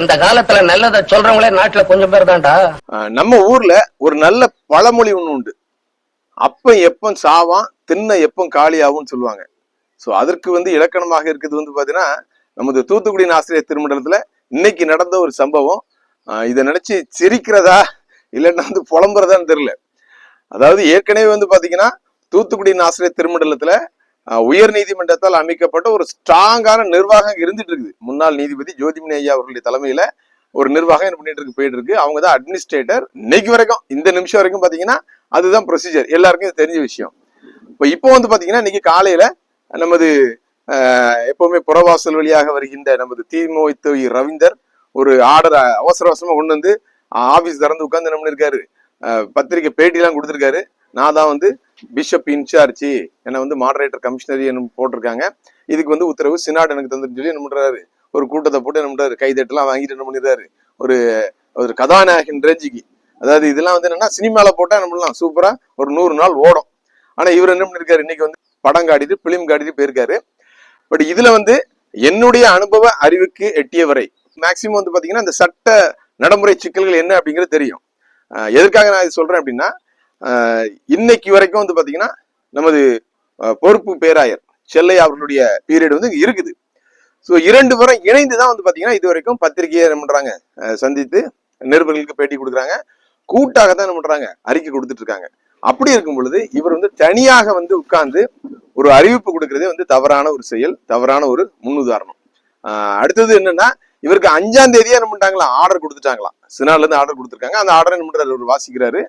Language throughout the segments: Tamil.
இந்த காலத்துல நல்லத சொல்றவங்களே நாட்டுல கொஞ்சம் பேர் தான்டா. நம்ம ஊர்ல ஒரு நல்ல பழமொழி ஒண்ணு உண்டு. அப்ப எப்பம் சாவான் தின்ன எப்போ காலியாகும்னு சொல்லுவாங்க. சோ அதற்கு வந்து இலக்கணமாக இருக்குது வந்து பாத்தீங்கன்னா நமது தூத்துக்குடி ஆசிரியர் திருமண்டலத்துல இன்னைக்கு நடந்த ஒரு சம்பவம். இதை நினைச்சு சிரிக்கிறதா இல்லைன்னா வந்து புலம்புறதான்னு தெரியல. அதாவது ஏற்கனவே வந்து பாத்தீங்கன்னா தூத்துக்குடி ஆசிரியர் திருமண்டலத்துல உயர் நீதிமன்றத்தால் அமைக்கப்பட்ட ஒரு ஸ்ட்ராங்கான நிர்வாகம் இருந்துட்டு இருக்குது முன்னாள் நீதிபதி ஜோதிமணி ஐயா அவர்களுடைய தலைமையில ஒரு நிர்வாகம் என்ன பண்ணிட்டு இருக்கு போயிட்டு இருக்கு அவங்க தான் அட்மினிஸ்ட்ரேட்டர் இன்னைக்கு வரைக்கும் இந்த நிமிஷம் வரைக்கும் பாத்தீங்கன்னா அதுதான் ப்ரொசீஜர் எல்லாருக்கும் இது தெரிஞ்ச விஷயம். இப்போ இப்போ வந்து பாத்தீங்கன்னா இன்னைக்கு காலையில நமது எப்பவுமே புறவாசல் வழியாக வருகின்ற நமது திமுக ரவீந்தர் ஒரு ஆர்டர் அவசர அவசரமா கொண்டு வந்து ஆபீஸ் திறந்து உட்காந்து என்ன பண்ணிருக்காரு? பத்திரிகை பத்திரிக்கை பேட்டிலாம் கொடுத்துருக்காரு. நான் தான் வந்து பிஷப் இன்சார்ஜ் என்னை வந்து மாடரேட்டர் கமிஷனரி என்ன போட்டிருக்காங்க. இதுக்கு வந்து உத்தரவு சினாட் எனக்கு தந்துட்டு சொல்லி என்ன பண்ணுறாரு ஒரு கூட்டத்தை போட்டு என்ன பண்ணுறாரு கைதட்டெல்லாம் வாங்கிட்டு என்ன பண்ணிடுறாரு? ஒரு ஒரு கதாநாயகன் ரேஞ்சிக்கு அதாவது இதெல்லாம் வந்து என்னன்னா சினிமாவில் போட்டால் என்ன பண்ணலாம்? சூப்பராக ஒரு நூறு நாள் ஓடும். ஆனால் இவர் என்ன பண்ணிருக்காரு? இன்னைக்கு வந்து படம் காட்டிட்டு பிலிம் காட்டிட்டு போயிருக்காரு. பட் இதில் வந்து என்னுடைய அனுபவ அறிவுக்கு எட்டிய வரை மேக்சிமம் வந்து பார்த்தீங்கன்னா இந்த சட்ட நடைமுறை சிக்கல்கள் என்ன அப்படிங்கிறது தெரியும். எதற்காக நான் இது சொல்கிறேன் அப்படின்னா இன்னைக்கு வரைக்கும் வந்து பாத்தீங்கன்னா நமது பொறுப்பு பேராயர் செல்லை அவர்களுடைய பீரியட் வந்து இருக்குது. ஸோ இரண்டு பேரும் இணைந்து தான் வந்து பாத்தீங்கன்னா இது வரைக்கும் பத்திரிகையை என்ன பண்றாங்க? சந்தித்து நிருபர்களுக்கு பேட்டி கொடுக்குறாங்க. கூட்டாக தான் என்ன பண்றாங்க? அறிக்கை கொடுத்துட்டு இருக்காங்க. அப்படி இருக்கும் பொழுது இவர் வந்து தனியாக வந்து உட்கார்ந்து ஒரு அறிவிப்பு கொடுக்கறதே வந்து தவறான ஒரு செயல் தவறான ஒரு முன்னுதாரணம். அடுத்தது என்னன்னா இவருக்கு அஞ்சாம் தேதியா என்ன பண்ணிட்டாங்களா? ஆர்டர் கொடுத்துட்டாங்களா? சினால இருந்து ஆர்டர் கொடுத்துருக்காங்க. அந்த ஆர்டர் என்ன பண்றாரு? அவர் வாசிக்கிறாரு.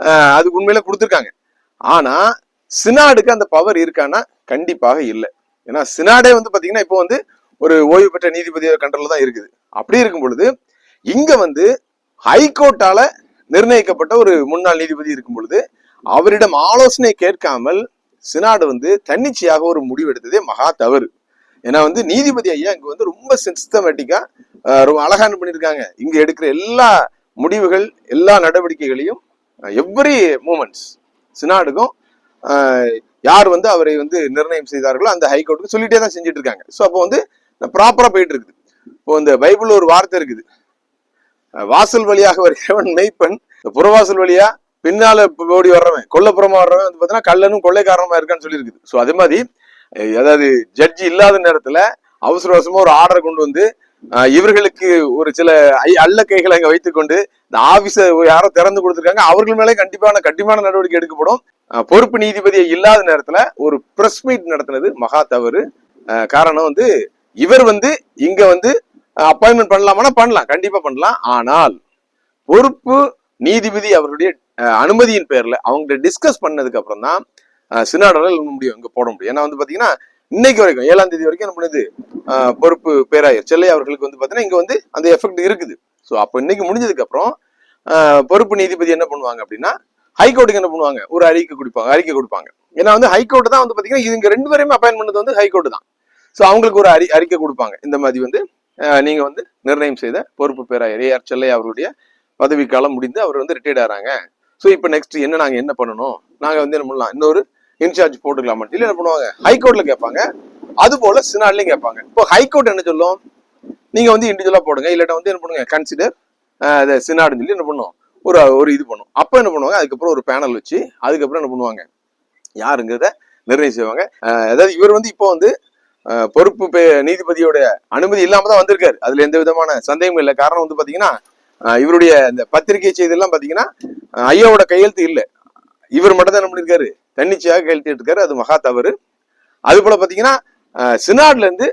அது அதுக்கு உண்மையில கொடுத்துருக்காங்க. ஆனா சினாடுக்கு அந்த பவர் இருக்கான்னா கண்டிப்பாக இல்லை. ஏன்னா சினாடே வந்து பாத்தீங்கன்னா இப்போ வந்து ஒரு ஓய்வு பெற்ற நீதிபதியோட கண்ட்ரோல்ல தான் இருக்குது. அப்படி இருக்கும் பொழுது இங்க வந்து ஹைகோர்ட்டால நிர்ணயிக்கப்பட்ட ஒரு முன்னாள் நீதிபதி இருக்கும் பொழுது அவரிடம் ஆலோசனை கேட்காமல் சினாடு வந்து தன்னிச்சையாக ஒரு முடிவு எடுத்ததே மகா தவறு. ஏன்னா வந்து நீதிபதி ஐயா இங்க வந்து ரொம்ப சிஸ்டமேட்டிக்கா ரொம்ப அழகான பண்ணியிருக்காங்க. இங்க எடுக்கிற எல்லா முடிவுகள் எல்லா நடவடிக்கைகளையும் எவ்ரி மூமெண்ட்ஸ் சினாடுக்கும் யார் வந்து அவரை வந்து நிர்ணயம் செய்தார்களோ அந்த ஹைகோர்ட்டுக்கு சொல்லிட்டே தான் செஞ்சுட்டு இருக்காங்க ஸோ அப்போ வந்து ப்ராப்பராக போயிட்டு இருக்குது இப்போ இந்த பைபிள் ஒரு வார்த்தை இருக்குது. வாசல் வழியாக வருகிறவன் மெய்ப்பெண் இந்த புறவாசல் வழியா பின்னால ஓடி வர்றவன் கொல்லப்புறமா வர்றவன் வந்து பார்த்தீங்கன்னா கள்ளனும் கொள்ளைக்காரமா இருக்கான்னு சொல்லியிருக்குது. ஸோ அதே மாதிரி அதாவது ஜட்ஜி இல்லாத நேரத்துல அவசர அவசரமா ஒரு ஆர்டர் கொண்டு வந்து இவர்களுக்கு ஒரு சில ஐ- அல்ல கைகளை அங்க வைத்துக்கொண்டு இந்த ஆபீஸ யாரோ திறந்து கொடுத்துருக்காங்க. அவர்கள் மேலே கண்டிப்பான கண்டிப்பான நடவடிக்கை எடுக்கப்படும். பொறுப்பு நீதிபதி இல்லாத நேரத்துல ஒரு பிரஸ் மீட் நடத்தினது மகா தவறு. அஹ், காரணம் வந்து இவர் வந்து இங்க வந்து அப்பாயின்மெண்ட் பண்ணலாமானா பண்ணலாம். கண்டிப்பா பண்ணலாம். ஆனால் பொறுப்பு நீதிபதி அவருடைய அஹ், அனுமதியின் பேர்ல அவங்க டிஸ்கஸ் பண்ணதுக்கு அப்புறம் தான் சினாடோல முடியும். இங்க போட முடியும். ஏன்னா வந்து பாத்தீங்கன்னா இன்னைக்கு வரைக்கும் ஏழாம் தேதி வரைக்கும் என்ன பண்ணுது பொறுப்பு பேராயர் செல்லை அவர்களுக்கு வந்து பார்த்தீங்கன்னா இங்கே வந்து அந்த எஃபெக்ட் இருக்குது. ஸோ அப்போ இன்னைக்கு முடிஞ்சதுக்கு அப்புறம் பொறுப்பு நீதிபதி என்ன பண்ணுவாங்க அப்படின்னா ஹைகோர்ட்டுக்கு என்ன பண்ணுவாங்க? ஒரு அறிக்கை கொடுப்பாங்க அறிக்கை கொடுப்பாங்க. ஏன்னா வந்து ஹைகோர்ட் தான் வந்து பார்த்தீங்கன்னா இவங்க ரெண்டு பேருமே அப்பாயின் பண்ணது வந்து ஹைகோர்ட் தான். ஸோ அவங்களுக்கு ஒரு அறி அறிக்கை கொடுப்பாங்க. இந்த மாதிரி வந்து நீங்கள் நீங்க வந்து நிர்ணயம் செய்த பொறுப்பு பேராயர் ஏஆர் செல்லை அவருடைய பதவி காலம் முடிந்து அவர் வந்து ரிட்டையர்ட் ஆறாங்க. ஸோ இப்போ நெக்ஸ்ட் என்ன நாங்கள் என்ன பண்ணணும்? நாங்கள் வந்து என்ன பண்ணலாம்? இன்னொரு இன்சார்ஜ் போட்டுக்கலாமா? இல்லை என்ன பண்ணுவாங்க? ஹைகோர்ட்ல கேட்பாங்க. அது போல சினாட்லையும் கேட்பாங்க. இப்போ ஹைகோர்ட் என்ன சொல்லும்? நீங்க வந்து இண்டிவிஜுவலா போடுங்க. இல்லாட்ட வந்து என்ன பண்ணுங்க? கன்சிடர் சினாடுன்னு சொல்லி என்ன பண்ணும்? ஒரு ஒரு இது பண்ணும். அப்போ என்ன பண்ணுவாங்க? அதுக்கப்புறம் ஒரு பேனல் வச்சு அதுக்கப்புறம் என்ன பண்ணுவாங்க? யாருங்கிறத நிர்ணயம் செய்வாங்க. அதாவது இவர் வந்து இப்போ வந்து பொறுப்பு பே- நீதிபதியோட அனுமதி இல்லாம தான் வந்திருக்காரு. அதுல எந்த விதமான சந்தேகமும் இல்லை. காரணம் வந்து பாத்தீங்கன்னா இவருடைய இந்த பத்திரிகை செய்தியெல்லாம் பாத்தீங்கன்னா ஐயாவோட கையெழுத்து இல்லை. இவர் மட்டும் தான் என்ன பண்ணிருக்காரு? தன்னிச்சையாக கேள்த்திட்டு இருக்காரு அது மகா தவறு. அது போல பாத்தீங்கன்னா அஹ், சினாட்ல இருந்து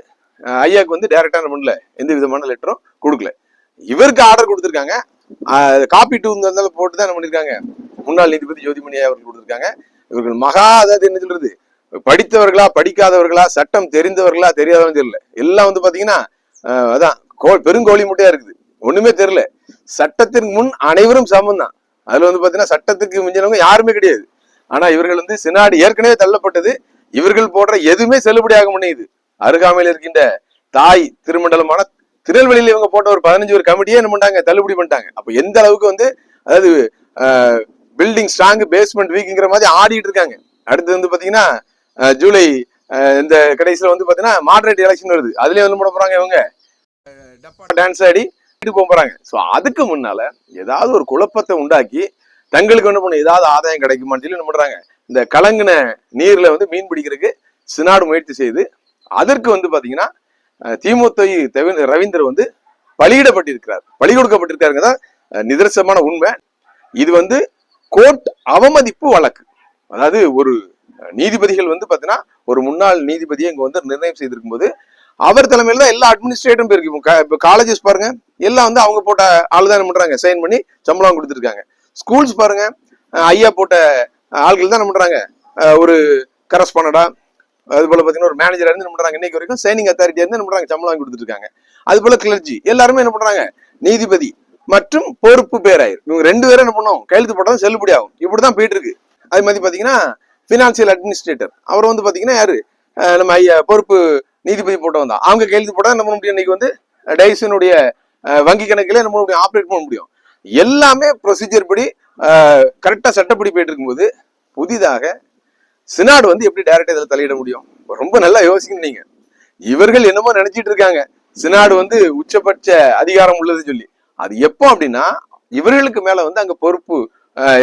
ஐயாக்கு வந்து டைரக்டா என்ன பண்ணல எந்த விதமான லெட்டரும் கொடுக்கல. இவருக்கு ஆர்டர் கொடுத்துருக்காங்க. காப்பி டூ இருந்தாலும் போட்டு தான் என்ன பண்ணிருக்காங்க? முன்னாள் நீதிபதி ஜோதிமணி ஐயா அவர்கள் கொடுத்துருக்காங்க. இவர்கள் மகா அதாவது என்ன சொல்றது? படித்தவர்களா படிக்காதவர்களா சட்டம் தெரிந்தவர்களா தெரியாதவங்க தெரியல. எல்லாம் வந்து பாத்தீங்கன்னா அதான் கோ பெருங்கோழி முட்டையா இருக்குது. ஒண்ணுமே தெரியல. சட்டத்திற்கு முன் அனைவரும் சமம் தான் அதுல வந்து பாத்தீங்கன்னா சட்டத்துக்கு மிஞ்சினவங்க யாருமே கிடையாது. ஆனா இவர்கள் வந்து சினாடு ஏற்கனவே தள்ளப்பட்டது. இவர்கள் போடுற எதுவுமே செல்லுபடியாக முடியுது. அருகாமையில் இருக்கின்ற தாய் திருமண்டலமான திருநெல்வேலியில இவங்க போட்ட ஒரு பதினஞ்சு ஒரு கமிட்டியே என்ன பண்ணாங்க தள்ளுபடி பண்ணிட்டாங்க. அப்ப எந்த அளவுக்கு வந்து அதாவது பில்டிங் ஸ்ட்ராங் பேஸ்மெண்ட் வீக்குங்கிற மாதிரி ஆடிட்டு இருக்காங்க. அடுத்து வந்து பாத்தீங்கன்னா ஜூலை இந்த கடைசியில வந்து பாத்தீங்கன்னா மாடரேட் எலெக்ஷன் வருது. அதுலயும் வந்து போட போறாங்க இவங்க. டப்பா டான்ஸ் ஆடி போக போறாங்க. சோ அதுக்கு முன்னால ஏதாவது ஒரு குழப்பத்தை உண்டாக்கி தங்களுக்கு என்ன பண்ண ஏதாவது ஆதாயம் கிடைக்குமான்னு சொல்லி என்ன பண்றாங்க? இந்த கலங்கின நீர்ல வந்து மீன் பிடிக்கிறதுக்கு சினாடு முயற்சி செய்து அதற்கு வந்து பாத்தீங்கன்னா திமுத்தொய் திமுக ரவீந்தர் வந்து பலியிடப்பட்டிருக்கிறார். பலி கொடுக்கப்பட்டிருக்காருங்க தான் நிதர்சனமான உண்மை. இது வந்து கோர்ட் அவமதிப்பு வழக்கு. அதாவது ஒரு நீதிபதிகள் வந்து பார்த்தீங்கன்னா ஒரு முன்னாள் நீதிபதியை இங்கே வந்து நிர்ணயம் செய்திருக்கும் போது அவர் தலைமையில தான் எல்லா அட்மினிஸ்ட்ரேட்டும் இருக்கு இப்போ காலேஜஸ் பாருங்க எல்லாம் வந்து அவங்க போட்ட ஆளுதான் பண்ணுறாங்க என்ன சைன் பண்ணி சம்பளம் கொடுத்துருக்காங்க. ஸ்கூல்ஸ் பாருங்க. ஐயா போட்ட ஆள்கள் தான் என்ன பண்றாங்க ஒரு கரஸ்பாண்டடா அது போல பாத்தீங்கன்னா ஒரு மேனேஜர் இருந்து என்ன பண்றாங்க இன்னைக்கு வரைக்கும் சைனிங் அத்தாரிட்டி இருந்து என்ன பண்றாங்க சம்பளம் வாங்கி கொடுத்துட்டு இருக்காங்க. அது போல கிளர்ஜி எல்லாருமே என்ன பண்றாங்க? நீதிபதி மற்றும் பொறுப்பு பேராயர். இவங்க ரெண்டு பேரும் என்ன பண்ணுவோம் கையெழுத்து போட்டதும் செல்லுபடி ஆகும். இப்படிதான் போயிட்டு இருக்கு. அது மாதிரி பாத்தீங்கன்னா பினான்சியல் அட்மினிஸ்ட்ரேட்டர் அவர் வந்து பாத்தீங்கன்னா யாரு? நம்ம ஐயா பொறுப்பு நீதிபதி போட்டவன் தான். அவங்க கையெழுத்து போட்டா என்ன பண்ண முடியும்? இன்னைக்கு வந்து டைசனுடைய வங்கி கணக்கில் என்ன பண்ண முடியும்? ஆப்ரேட் பண்ண முடியும். எல்லாமே ப்ரொசீஜர் படி கரெக்டா சட்டப்படி போயிட்டு இருக்கும்போது புதிதாக சினாடு வந்து எப்படி டைரக்டா இதில் தலையிட முடியும்? ரொம்ப நல்லா யோசிக்கணும் நீங்க. இவர்கள் என்னமோ நினைச்சிட்டு இருக்காங்க. சினாடு வந்து உச்சபட்ச அதிகாரம் உள்ளது சொல்லி. அது எப்போ அப்படின்னா இவர்களுக்கு மேல வந்து அங்க பொறுப்பு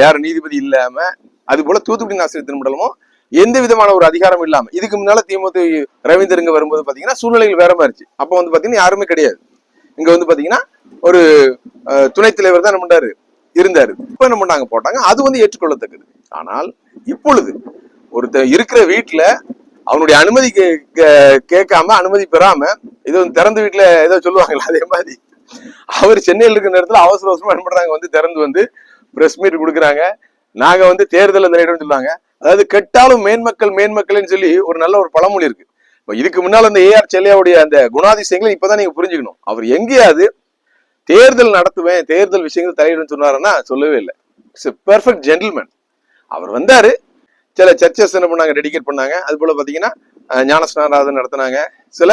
யாரும் நீதிபதி இல்லாம அது போல தூத்துக்குடி ஆசிரியர் திருமண்டலமும் எந்த விதமான ஒரு அதிகாரம் இல்லாம இதுக்கு முன்னால திமுக ரவீந்தருங்க வரும்போது பாத்தீங்கன்னா சூழ்நிலைகள் வேற மாதிரி இருந்துச்சு. அப்போ வந்து பாத்தீங்கன்னா யாருமே கிடையாது. இங்க வந்து பாத்தீங்கன்னா ஒரு துணைத் தலைவர் தான் என்ன பண்ணாரு இருந்தாரு. இப்ப என்ன பண்ணாங்க? போட்டாங்க. அது வந்து ஏற்றுக்கொள்ளத்தக்கது. ஆனால் இப்பொழுது ஒருத்தர் இருக்கிற வீட்டுல அவனுடைய அனுமதி கே- கேட்காம அனுமதி பெறாம இது வந்து திறந்த வீட்டுல ஏதோ சொல்லுவாங்களா அதே மாதிரி. அவர் சென்னையில் இருக்கிற நேரத்துல அவசர அவசரமா என்ன பண்றாங்க? வந்து திறந்து வந்து பிரஸ் மீட் கொடுக்குறாங்க. நாங்க வந்து தேர்தல் அந்த சொல்லுவாங்க. அதாவது கெட்டாலும் மேன்மக்கள் மேன்மக்கள்னு சொல்லி ஒரு நல்ல ஒரு பழமொழி இருக்கு. இதுக்கு முன்னால் அந்த ஏஆர் செல்லையாவுடைய அந்த குணாதிசயங்களை இப்பதான் நீங்க புரிஞ்சுக்கணும். அவர் எங்கேயாவது தேர்தல் நடத்துவேன் தேர்தல் விஷயங்கள் தலையிடும் சொன்னாருன்னா சொல்லவே இல்லை. இட்ஸ் பெர்ஃபெக்ட் ஜென்டில்மேன் அவர் வந்தாரு. சில சர்ச்சஸ் என்ன பண்ணாங்க டெடிகேட் பண்ணாங்க. அது போல பாத்தீங்கன்னா ஞானஸ்நாராதன் நடத்தினாங்க. சில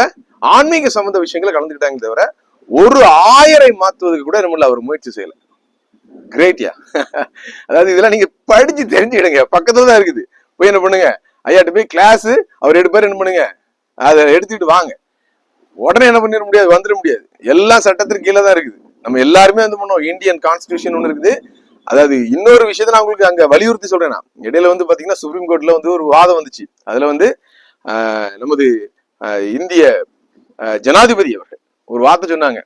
ஆன்மீக சம்பந்த விஷயங்களை கலந்துக்கிட்டாங்க தவிர ஒரு ஆயரை மாத்துவதுக்கு கூட நம்மள அவர் முயற்சி செய்யல. கிரேட்யா அதாவது இதெல்லாம் நீங்க படிச்சு தெரிஞ்சுக்கிடுங்க. பக்கத்துல தான் இருக்குது. போய் என்ன பண்ணுங்க? ஐயாட்ட போய் கிளாஸ் அவர் எடுப்பாரு என்ன பண்ணுங்க? அதை எடுத்துக்கிட்டு வாங்க. உடனே என்ன பண்ணிட முடியாது வந்துட முடியாது. எல்லாம் சட்டத்திற்கு கீழே தான் இருக்குது. நம்ம எல்லாருமே வந்து பண்ணோம் இந்தியன் கான்ஸ்டிடியூஷன் ஒன்று இருக்குது. அதாவது இன்னொரு விஷயத்த நான் உங்களுக்கு அங்க வலியுறுத்தி சொல்றேன். நான் இடையில வந்து பார்த்தீங்கன்னா சுப்ரீம் கோர்ட்ல வந்து ஒரு வாதம் வந்துச்சு. அதுல வந்து ஆஹ், நமது இந்திய ஜனாதிபதி அவர்கள் ஒரு வார்த்தை சொன்னாங்க.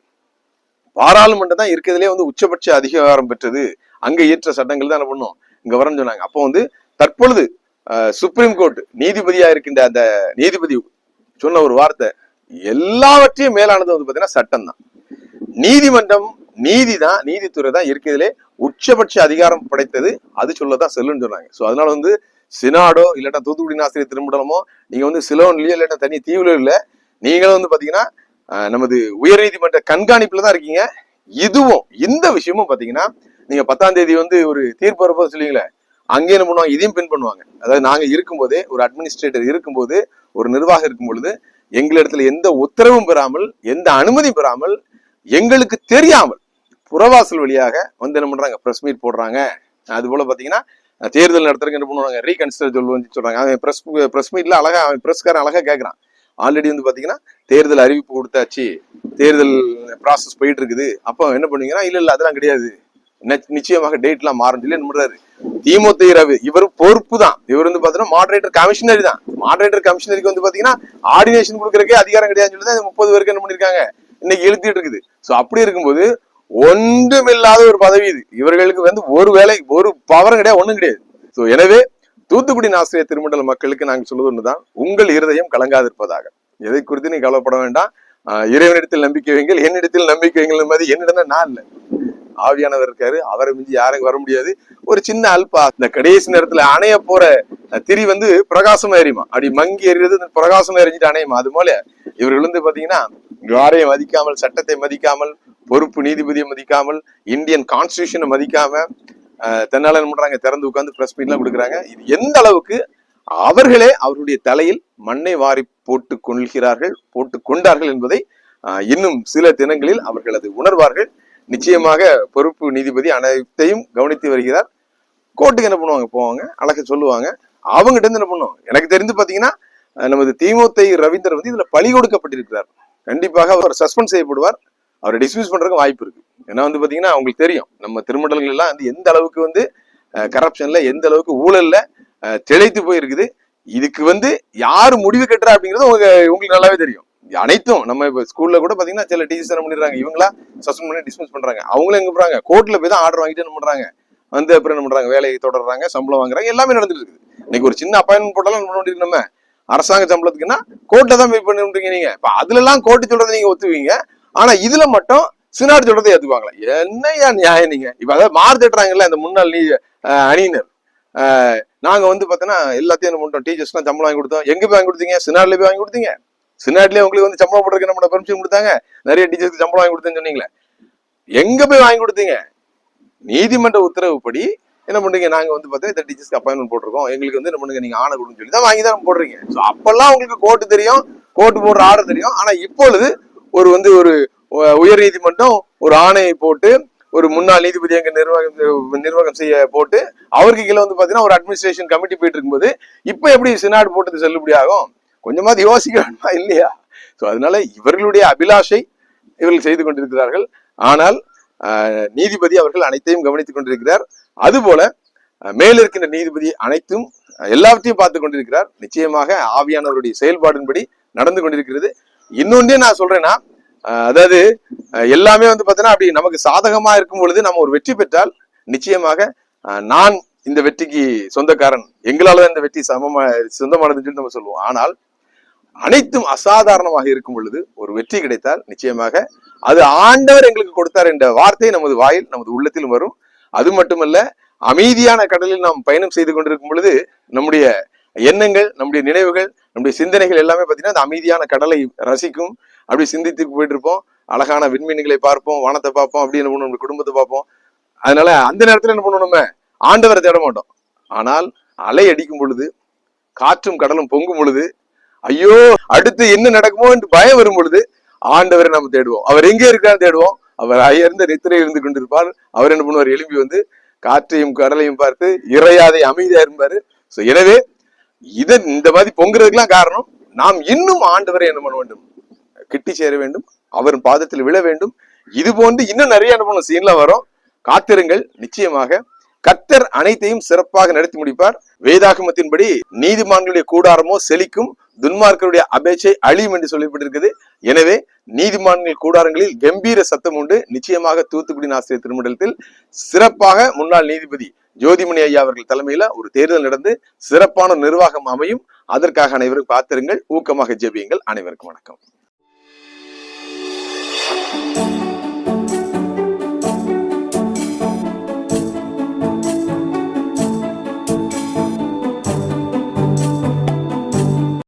பாராளுமன்றம் தான் இருக்கிறதுலே வந்து உச்சபட்ச அதிகாரம் பெற்றது. அங்க இயற்ற சட்டங்கள் தான் என்ன பண்ணும்? இங்க வரணும்னு சொன்னாங்க. அப்போ வந்து தற்பொழுது சுப்ரீம் கோர்ட் நீதிபதியா இருக்கின்ற அந்த நீதிபதி சொன்ன ஒரு வார்த்தை எல்லாவற்றையும் மேலானது வந்து பார்த்தீங்கன்னா சட்டம் தான் நீதிமன்றம் நீதி தான் நீதித்துறை தான் இருக்கிறதுலே உச்சபட்ச அதிகாரம் படைத்தது. அது சொல்லதான் செல்லுன்னு சொன்னாங்க. ஸோ அதனால வந்து சினாடோ இல்லாட்டா தூத்துக்குடி ஆசிரியர் திருமண்டலமோ நீங்க வந்து சிலோன்லயோ இல்லாட்டா தனி தீவுல இல்ல நீங்களும் வந்து பாத்தீங்கன்னா நமது நமது உயர்நீதிமன்ற கண்காணிப்புல தான் இருக்கீங்க. இதுவும் இந்த விஷயமும் பாத்தீங்கன்னா நீங்க பத்தாம் தேதி வந்து ஒரு தீர்ப்பு வரப்போ சொல்லுவீங்களே அங்கே என்ன பண்ணுவாங்க? இதையும் பின் பண்ணுவாங்க. அதாவது நாங்கள் இருக்கும்போதே ஒரு அட்மினிஸ்ட்ரேட்டர் இருக்கும்போது ஒரு நிர்வாகம் இருக்கும் பொழுது எங்களிடத்துல எந்த உத்தரவும் பெறாமல் எந்த அனுமதியும் பெறாமல் எங்களுக்கு தெரியாமல் புறவாசல் வழியாக வந்து என்ன பண்றாங்க? ப்ரெஸ் மீட் போடுறாங்க. அது போல பாத்தீங்கன்னா தேர்தல் நடத்துறதுக்கு என்ன பண்ணுவாங்க? ரீகன்சிடர் சொல்லுவோம்னு சொல்றாங்க. அவன் பிரஸ் பிரஸ் மீட்ல அழகா அவன் பிரஸ்காரன் அழகா கேட்கறான் ஆல்ரெடி வந்து பாத்தீங்கன்னா தேர்தல் அறிவிப்பு கொடுத்தாச்சு. தேர்தல் ப்ராசஸ் போயிட்டு இருக்குது. அப்போ என்ன பண்ணுவீங்கன்னா இல்ல இல்ல அதெல்லாம் கிடையாது. நிச்சயமாக டேட்லாம் மாறும் சொல்லி நம்புறாரு பண்றாரு? திமுக ரவி இவர் பொறுப்பு தான் இவர் வந்து பாத்தீங்கன்னா மாடரேட்டர் கமிஷனரி தான். மாடரேட்டர் கமிஷனருக்கு வந்து பாத்தீங்கன்னா ஆர்டினேஷன் கொடுக்கறதுக்கே அதிகாரம் கிடையாதுன்னு சொல்லி தான் முப்பது பேருக்கு என்ன பண்ணிருக்காங்க? இன்னைக்கு எழுதிட்டு இருக்குது. சோ அப்படி இருக்கும்போது ஒன்றுமில்லாத ஒரு பதவி இது. இவர்களுக்கு வந்து ஒரு வேலை ஒரு பவரும் கிடையாது ஒண்ணும் கிடையாது. சோ எனவே தூத்துக்குடி ஆசிரியர் திருமண்டல மக்களுக்கு நாங்க சொல்வது ஒண்ணுதான். உங்கள் இருதயம் கலங்காதிருப்பதாக. எதை குறித்து நீ கவலைப்பட வேண்டாம். இறைவனிடத்தில் நம்பிக்கை வைங்கள் என்னிடத்தில் நம்பிக்கை வைங்கள் மாதிரி என்னிடம் நான் இல்லை. ஆவியானவர் இருக்காரு. அவரை மிஞ்சி யாரும் வர முடியாது. ஒரு சின்ன அல்பா. இந்த கடைசி நேரத்துல அணைய போற திரி வந்து பிரகாசமா எரியுமா? அப்படி மங்கி எறிகிறது இந்த பிரகாசமா எரிஞ்சிட்டு அணையுமா? அது போல இவர்கள் வந்து பாத்தீங்கன்னா யாரையும் மதிக்காமல் சட்டத்தை மதிக்காமல் பொறுப்பு நீதிபதியை மதிக்காமல் இந்தியன் கான்ஸ்டியூஷனை மதிக்காம அஹ், என்ன பண்றாங்க? திறந்து உட்கார்ந்து பிரஸ் மீட்லாம் கொடுக்குறாங்க. இது எந்த அளவுக்கு அவர்களே அவருடைய தலையில் மண்ணை வாரி போட்டு கொள்கிறார்கள் போட்டு கொண்டார்கள் என்பதை இன்னும் சில தினங்களில் அவர்கள் அது உணர்வார்கள். நிச்சயமாக பொறுப்பு நீதிபதி அனைத்தையும் கவனித்து வருகிறார். கோர்ட்டுக்கு என்ன பண்ணுவாங்க? போவாங்க அழக சொல்லுவாங்க. அவங்ககிட்ட இருந்து என்ன பண்ணுவோம் எனக்கு தெரிந்து பாத்தீங்கன்னா நமது திமுக ரவீந்தர் வந்து இதுல பழி கொடுக்கப்பட்டிருக்கிறார். கண்டிப்பாக அவர் சஸ்பெண்ட் செய்யப்படுவார். அவரை டிஸ்மிஸ் பண்றதுக்கு வாய்ப்பு இருக்கு. ஏன்னா வந்து பாத்தீங்கன்னா அவங்களுக்கு தெரியும். நம்ம திருமண்டலங்கள் எல்லாம் வந்து எந்த அளவுக்கு வந்து கரப்ஷன்ல எந்த அளவுக்கு ஊழல்ல அஹ், திளைத்து போயிருக்குது. இதுக்கு வந்து யாரு முடிவு கட்டுறா அப்படிங்கிறது உங்க உங்களுக்கு நல்லாவே தெரியும். அனைத்தும். நம்ம இப்ப ஸ்கூல்ல கூட பாத்தீங்கன்னா சில டீச்சர்ஸ் என்ன பண்ணிடுறாங்க? இவங்களா சஸ்பெண்ட் பண்ணி டிஸ்மிஸ் பண்றாங்க. அவங்களும் எங்க போறாங்க? கோர்ட்ல போய் தான் ஆர்டர் வாங்கிட்டு என்ன பண்றாங்க? வந்து அப்புறம் என்ன பண்றாங்க? வேலையை தொடர்றாங்க சம்பளம் வாங்குறாங்க. எல்லாமே நடந்துட்டு இருக்குது. இன்னைக்கு ஒரு சின்ன அப்பாயின்மெண்ட் போட்டாலும் என்ன பண்ண நம்ம? அரசாங்க சம்பளத்துக்குன்னா கோர்ட்ல தான் போய் பண்ணிருக்கீங்க நீங்க. இப்ப அதுல எல்லாம் கோர்ட்டு சொல்றதை நீங்க ஒத்துவீங்க. ஆனா இதுல மட்டும் சினாடு சொல்றதை ஏத்துக்குவாங்களா? என்னையா நியாயம் நீங்க? இப்ப அதாவது மாறு தட்டுறாங்கல்ல இந்த முன்னாள் நீ அணியினர். நாங்க வந்து பாத்தீங்கன்னா எல்லாத்தையும் என்ன பண்ணிட்டோம்? டீச்சர்ஸ்லாம் சம்பளம் வாங்கி கொடுத்தோம். எங்க போய் வாங்கி கொடுத்தீங்க? சினாடுல போய் வாங்கி கொடுத்தீங்க. சினாட்லயே உங்களுக்கு வந்து சம்பளம் போட்டுருக்க நம்ம பெர்மிஷன் கொடுத்தாங்க. நிறைய டீச்சர்ஸ்க்கு சம்பளம் வாங்கி கொடுத்தேன்னு சொன்னீங்களே. எங்க போய் வாங்கி கொடுத்தீங்க? நீதிமன்ற உத்தரவுப்படி என்ன பண்றீங்க? நாங்க வந்து பார்த்தா இந்த டீச்சர்ஸ்க்கு அப்பாயின்மெண்ட் போட்டிருக்கோம். எங்களுக்கு வந்து என்ன பண்ணுங்க? நீங்க ஆணை கொடுன்னு சொல்லி தான் வாங்கி தான் போடுறீங்க ஸோ அப்பெல்லாம் உங்களுக்கு கோர்ட்டு தெரியும். கோர்ட்டு போடுற ஆர்டர் தெரியும். ஆனா இப்பொழுது ஒரு வந்து ஒரு உயர் நீதிமன்றம் ஒரு ஆணையை போட்டு ஒரு முன்னாள் நீதிபதி அங்க நிர்வாகம் நிர்வாகம் செய்ய போட்டு அவருக்கு கீழே வந்து பாத்தீங்கன்னா ஒரு அட்மினிஸ்ட்ரேஷன் கமிட்டி போயிட்டு இருக்கும்போது இப்ப எப்படி சினாடு போட்டது செல்லுபடியாகும்? கொஞ்சமாவது யோசிக்க வேணுமா இல்லையா? ஸோ அதனால இவர்களுடைய அபிலாஷை இவர்கள் செய்து கொண்டிருக்கிறார்கள். ஆனால் நீதிபதி அவர்கள் அனைத்தையும் கவனித்துக் கொண்டிருக்கிறார். அதுபோல அஹ், மேல் இருக்கின்ற நீதிபதி அனைத்தும் எல்லாவற்றையும் பார்த்து கொண்டிருக்கிறார். நிச்சயமாக ஆவியானவருடைய செயல்பாடின்படி நடந்து கொண்டிருக்கிறது. இன்னொன்றே நான் சொல்றேன்னா அதாவது எல்லாமே வந்து பார்த்தீங்கன்னா அப்படி நமக்கு சாதகமா இருக்கும் பொழுது நம்ம ஒரு வெற்றி பெற்றால் நிச்சயமாக நான் இந்த வெற்றிக்கு சொந்தக்காரன் எங்களால தான் இந்த வெற்றி சமமா சொந்தமானதுன்னு சொல்லி நம்ம சொல்லுவோம். ஆனால் அனைத்தும் அசாதாரணமாக இருக்கும் பொழுது ஒரு வெற்றி கிடைத்தால் நிச்சயமாக அது ஆண்டவர் எங்களுக்கு கொடுத்தார் என்ற வார்த்தை நமது வாயில் நமது உள்ளத்திலும் வரும். அது மட்டுமல்ல அமைதியான கடலில் நாம் பயணம் செய்து கொண்டிருக்கும் பொழுது நம்முடைய எண்ணங்கள் நம்முடைய நினைவுகள் நம்முடைய சிந்தனைகள் எல்லாமே பார்த்தீங்கன்னா அந்த அமைதியான கடலை ரசிக்கும். அப்படி சிந்தித்து போயிட்டு இருப்போம் அழகான விண்மீன்களை பார்ப்போம் வானத்தை பார்ப்போம் அப்படி என்ன பண்ணுவோம் நம்ம குடும்பத்தை பார்ப்போம். அதனால அந்த நேரத்தில் என்ன பண்ணுவோம் ஆண்டவரை தேட மாட்டோம். ஆனால் அலை அடிக்கும் பொழுது காற்றும் கடலும் பொங்கும் பொழுது ஐயோ அடுத்து என்ன நடக்குமோ என்று பயம் வரும் பொழுது ஆண்டவரை நம்ம தேடுவோம். அவர் எங்கே இருக்கான்னு தேடுவோம். அவர் அயர்ந்த நித்திரையில் இருந்து கொண்டிருப்பார். அவர் என்ன பண்ணுவார்? எழும்பி வந்து காற்றையும் கடலையும் பார்த்து இறையாதை அமைதியா இருப்பாரு. சோ எனவே இத இந்த மாதிரி பொங்குறதுக்கெல்லாம் காரணம் நாம் இன்னும் ஆண்டவரை என்ன பண்ண வேண்டும்? கிட்டி சேர வேண்டும். அவர் பாதத்தில் விழ வேண்டும். இது போன்று இன்னும் நிறைய என்ன பண்ணும் சீன்லாம் வரும். காத்திருங்கள். நிச்சயமாக கர்த்தர் அனைத்தையும் சிறப்பாக நடத்தி முடிப்பார். வேதாகமத்தின்படி நீதிமான்களுடைய கூடாரமோ செழிக்கும் துன்மார்க்கருடைய அபேட்சை அழியும் என்று சொல்லப்பட்டிருக்கிறது. எனவே நீதிமான்கள் கூடாரங்களில் கம்பீர சத்தம் உண்டு. நிச்சயமாக தூத்துக்குடி ஆசிரியர் திருமண்டலத்தில் சிறப்பாக முன்னாள் நீதிபதி ஜோதிமணி ஐயா அவர்கள் தலைமையில ஒரு தேர்தல் நடந்து சிறப்பான நிர்வாகம் அமையும். அதற்காக அனைவரும் காத்திருங்கள். ஊக்கமாக ஜெபியுங்கள். அனைவருக்கும் வணக்கம்.